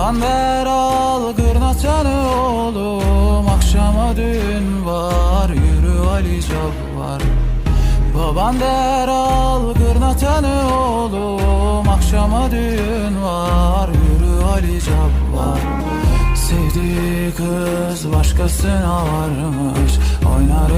Baban der al gırnatanı oğlum. Akşama düğün var yürü Ali Cabbar Baban der al gırnatanı oğlum. Akşama düğün var yürü Ali Cabbar Sevdiği kız başkasına varmış. Oynar